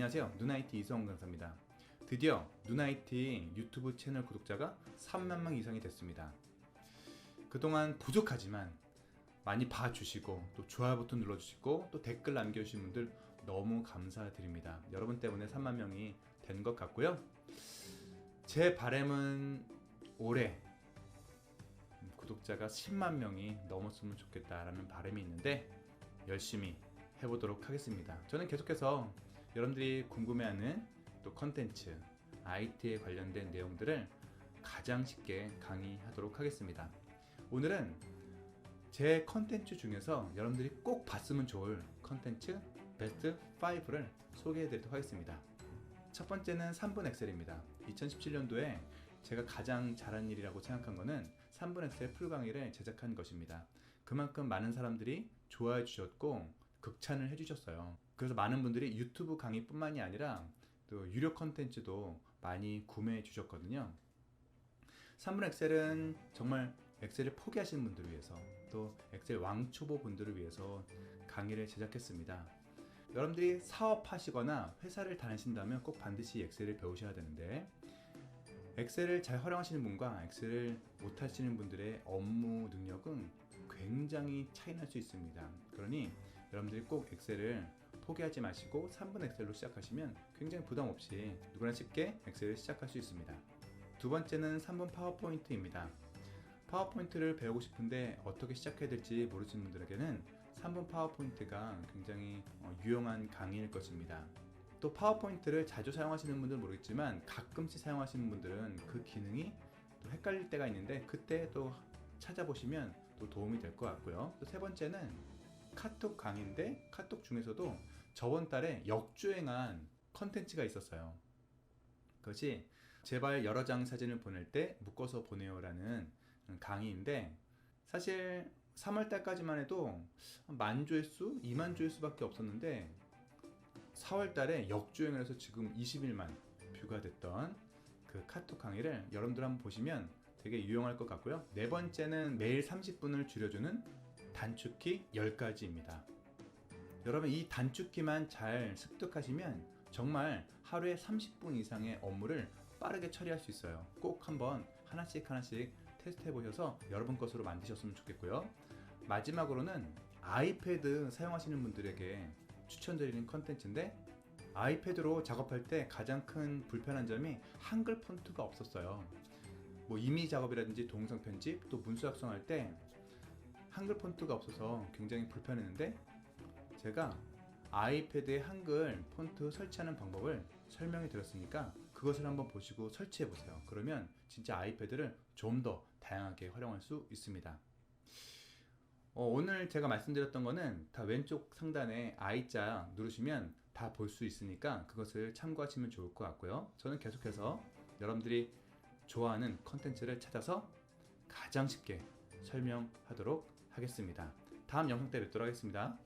안녕하세요. 누나이티 이성훈 강사입니다. 드디어 누나이티 유튜브 채널 구독자가 3만 명 이상이 됐습니다. 그동안 부족하지만 많이 봐주시고 또 좋아요 버튼 눌러주시고 또 댓글 남겨주신 분들 너무 감사드립니다. 여러분 때문에 3만 명이 된 것 같고요. 제 바람은 올해 구독자가 10만 명이 넘었으면 좋겠다라는 바람이 있는데 열심히 해보도록 하겠습니다. 저는 계속해서 여러분들이 궁금해하는 또 컨텐츠, IT에 관련된 내용들을 가장 쉽게 강의하도록 하겠습니다. 오늘은 제 컨텐츠 중에서 여러분들이 꼭 봤으면 좋을 컨텐츠 베스트 5를 소개해 드리도록 하겠습니다. 첫 번째는 3분 엑셀입니다. 2017년도에 제가 가장 잘한 일이라고 생각한 거는 3분 엑셀 풀 강의를 제작한 것입니다. 그만큼 많은 사람들이 좋아해 주셨고 극찬을 해 주셨어요. 그래서 많은 분들이 유튜브 강의뿐만이 아니라 또 유료 컨텐츠도 많이 구매해 주셨거든요. 3분 엑셀은 정말 엑셀을 포기하시는 분들을 위해서 또 엑셀 왕초보 분들을 위해서 강의를 제작했습니다. 여러분들이 사업하시거나 회사를 다니신다면 꼭 반드시 엑셀을 배우셔야 되는데 엑셀을 잘 활용하시는 분과 엑셀을 못 하시는 분들의 업무 능력은 굉장히 차이 날 수 있습니다. 그러니 여러분들이 꼭 엑셀을 포기하지 마시고 3분 엑셀로 시작하시면 굉장히 부담 없이 누구나 쉽게 엑셀을 시작할 수 있습니다. 두 번째는 3분 파워포인트입니다. 파워포인트를 배우고 싶은데 어떻게 시작해야 될지 모르시는 분들에게는 3분 파워포인트가 굉장히 어, 유용한 강의일 것입니다. 또 파워포인트를 자주 사용하시는 분들은 모르겠지만 가끔씩 사용하시는 분들은 그 기능이 또 헷갈릴 때가 있는데 그때 또 찾아보시면 또 도움이 될 것 같고요. 또 세 번째는 카톡 강의인데 카톡 중에서도 저번 달에 역주행한 컨텐츠가 있었어요. 그것이 제발 여러 장 사진을 보낼 때 묶어서 보내요라는 강의인데 사실 3월 달까지만 해도 만 조회수, 2만 조회수밖에 없었는데 4월 달에 역주행을 해서 지금 21만 뷰가 됐던 그 카톡 강의를 여러분들 한번 보시면 되게 유용할 것 같고요. 네 번째는 매일 30분을 줄여주는 단축키 10가지입니다. 여러분 이 단축키만 잘 습득하시면 정말 하루에 30분 이상의 업무를 빠르게 처리할 수 있어요. 꼭 한번 하나씩 하나씩 테스트해 보셔서 여러분 것으로 만드셨으면 좋겠고요. 마지막으로는 아이패드 사용하시는 분들에게 추천드리는 컨텐츠인데 아이패드로 작업할 때 가장 큰 불편한 점이 한글 폰트가 없었어요. 뭐 이미 작업이라든지 동영상 편집 또 문서 작성할 때 한글 폰트가 없어서 굉장히 불편했는데 제가 아이패드에 한글 폰트 설치하는 방법을 설명해 드렸으니까 그것을 한번 보시고 설치해 보세요. 그러면 진짜 아이패드를 좀 더 다양하게 활용할 수 있습니다. 어, 오늘 제가 말씀드렸던 거는 다 왼쪽 상단에 I자 누르시면 다 볼 수 있으니까 그것을 참고하시면 좋을 것 같고요. 저는 계속해서 여러분들이 좋아하는 컨텐츠를 찾아서 가장 쉽게 설명하도록 하겠습니다. 다음 영상 때 뵙도록 하겠습니다.